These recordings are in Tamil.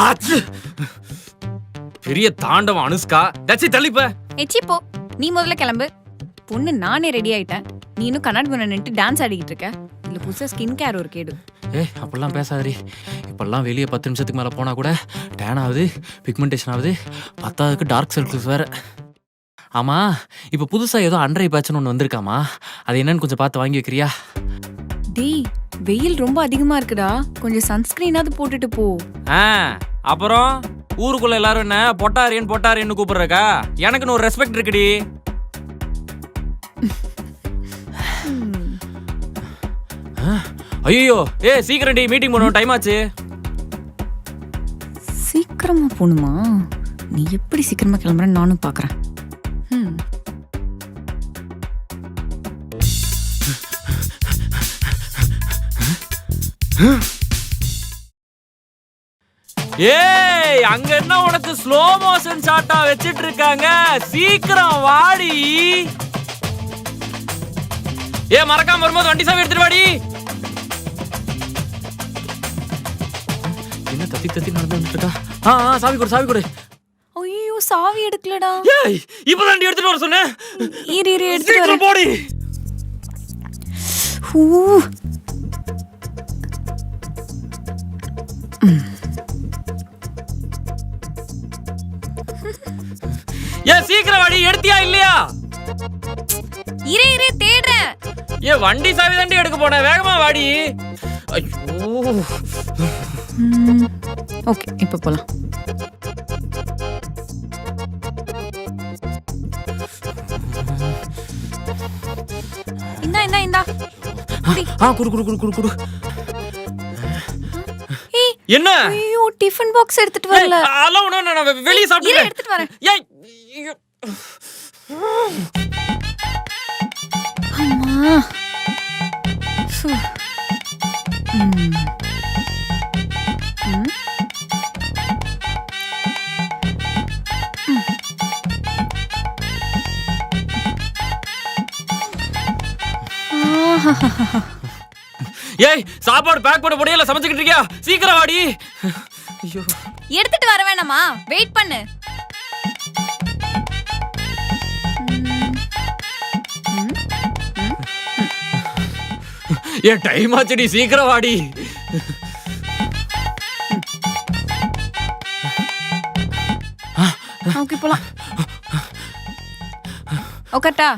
ஆச்சு பெரிய தாண்டவம் அனுஷ்கா. தச்சி தள்ளிப்ப. எச்சி போ. நீ முதல்ல கிளம்பு. பொண்ணு நானே ரெடி ஆயிட்டேன். நீ இன்னும் கண்ணாடி முன்ன நின்று டான்ஸ் ஆடிக்கிட்டு இருக்க. இதுல புதுசா ஸ்கின் கேர் ஒரு கேடு. ஏய் அப்படிலாம் பேசாதடி. இப்பெல்லாம் வெளியே பத்து நிமிஷத்துக்கு மேலே போனால் கூட டேன் ஆகுது பிக்மெண்டேஷன் ஆகுது. பத்தாவதுக்கு டார்க் சர்க்கிள்ஸ் வேற. ஆமாம் இப்போ புதுசாக ஏதோ அண்டரை பேட்ச்னு ஒன்று வந்திருக்காமா. அது என்னன்னு கொஞ்சம் பார்த்து வாங்கி வைக்கிறியா? டேய் வெயில் ரொம்ப அதிகமா இருக்குடா. கொஞ்சம் சன்ஸ்கிரீனாவது போட்டுட்டு போ. ஆ. அப்புறம் ஊருக்குள்ள எல்லாரும் என்ன பொட்டாரியன் பொட்டாரியன்னு கூப்பிடுறக்கா எனக்குன்னு ஒரு ரெஸ்பெக்ட் இருக்குடி. ஐயோ ஏ சீக்கிரம் டி மீட்டிங் பண்ணணும் டைம் ஆச்சு. சீக்கிரமா போகணுமா? நீ எப்படி சீக்கிரமா கிளம்புறேன்னு நானும் பாக்குறேன். Huh? ஏய் அங்க என்ன உனக்கு ஸ்லோ மோஷன் ஷாட்டா வச்சிட்டு இருக்காங்க சீக்கிரம் வாடி. ஏ மறக்காம வரும்போது வண்டி சாவி எடுத்துட்டு வாடி. என்ன தத்தி தத்தி நடந்து வந்துட்டு இருக்கா? ஆ சாவி கொடு சாவி கொடு. ஐயோ சாவி எடுக்கலடா. ஏய் இப்பதான் வண்டி எடுத்துட்டு வர சொன்னேன். இரு இரு எடுத்துட்டு சீக்கிரம் போடி. ஹூ. ஏன் சீக்கிரம் வாடி எடுத்தியா இல்லையா? இரு இரு தேடுறேன். ஏ வண்டி சாவி தாண்டி எடுக்க போனேன் வேகமா வாடி. ஐயோ. ஓகே இப்போ போலாம். இந்தா இந்தா இந்தா. ஆ குடு குடு குடு குடு குடு. என்ன? ஐயோ டிஃபன் பாக்ஸ் எடுத்துட்டு வரல. ஒண்ணும் வேணாம், நான் வெளிய சாப்பிட்டு எடுத்துட்டு வரேன். ஏய். அம்மா. ஏய் சாப்பாடு பேக் பண்ண முடியல சமைச்சுக்கிட்டு இருக்கியா? சீக்கிரம் வாடி. ஐயோ எடுத்துட்டு வர வேணாமா. வெயிட் பண்ணு. ஏ டைம் ஆச்சுடி? சீக்கிரம் வாடி. ஓகே போலாம். ஓகட்டா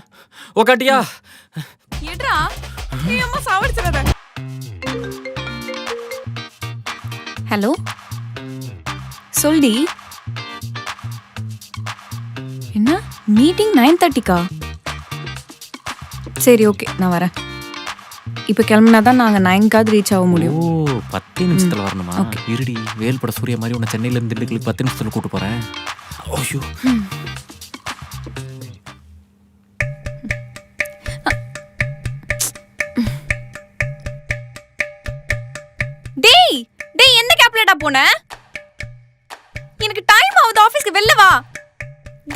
உக்காட்டியா? எடுறா நீ அம்மா சாவடிச்சிடாத. ஹலோ? சொல்டி. என்ன? மீட்டிங் நைன் தேர்ட்டிக்கா சரி ஓகே நான் வரேன். இப்போ கிளம்புனா தான் நாங்கள் நைன்காவது ரீச் ஆக ஓ முடியும் பத்து நிமிஷத்துல வரணுமா. இருடி வேல்பட சூர்யா மாதிரி உன்னை சென்னையில இருந்து திண்டுக்கலுக்கு பத்து நிமிஷத்துல கூட்டு போறேன். ஐயோ. டேய் டேய் எந்த கேப்லடா போன? எனக்கு டைம் ஆகுது ஆபீஸ்க்கு வெளில வா.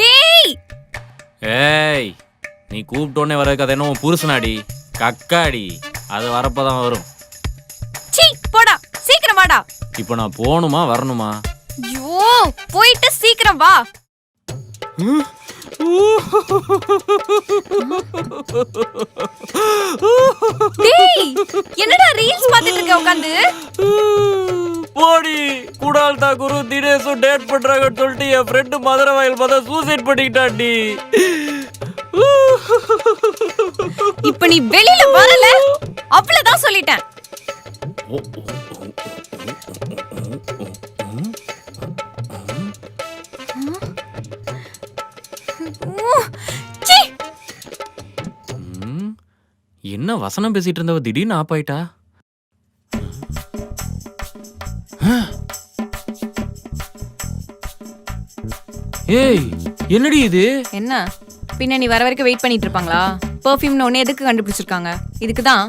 டேய். ஏய் நீ கூப்பிட்டோன்னே வரதுக்கு அது என்ன புருஷனாடி? கக்காடி. அது வரப்பதான் வரும். சீ போடா சீக்கிரம் வாடா. இப்போ நான் போகணுமா வரணுமா? ஐயோ போயிட்டு சீக்கிரம் வா. டேய் என்னடா ரீல்ஸ் பார்த்துட்டு இருக்க உட்காந்து போடி கூடால் தாக்கூரு தினேஷும் டேட் பண்றாங்கன்னு சொல்லிட்டு என் ஃப்ரெண்டு மதுரை வாயில் பார்த்தா சூசைட் பண்ணிக்கிட்டாண்டி இப்ப நீ வெளியில வரல? அவ்வளவுதான் சொல்லிட்டேன். என்ன வசனம் பேசிட்டு இருந்தவ திடீர்னு ஆப் ஆயிட்டா? ஏய் என்னடி இது? என்ன? பின்ன நீ வர வரைக்கும் வெயிட் பண்ணிட்டு இருப்பாங்களா? பெர்ஃப்யூம்னு ஒண்ணு எதுக்கு கண்டுபிடிச்சிருக்காங்க? இதுக்கு தான்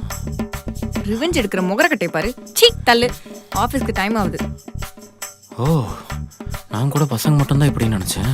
ரிவெஞ்ச் எடுக்கிற முகரக்கட்டை பாரு. சீ தள்ளு. ஆஃபீஸ்க்கு டைம் ஆகுது. ஓ நான் கூட பசங்க மட்டும்தான் இப்படின்னு நினச்சேன்.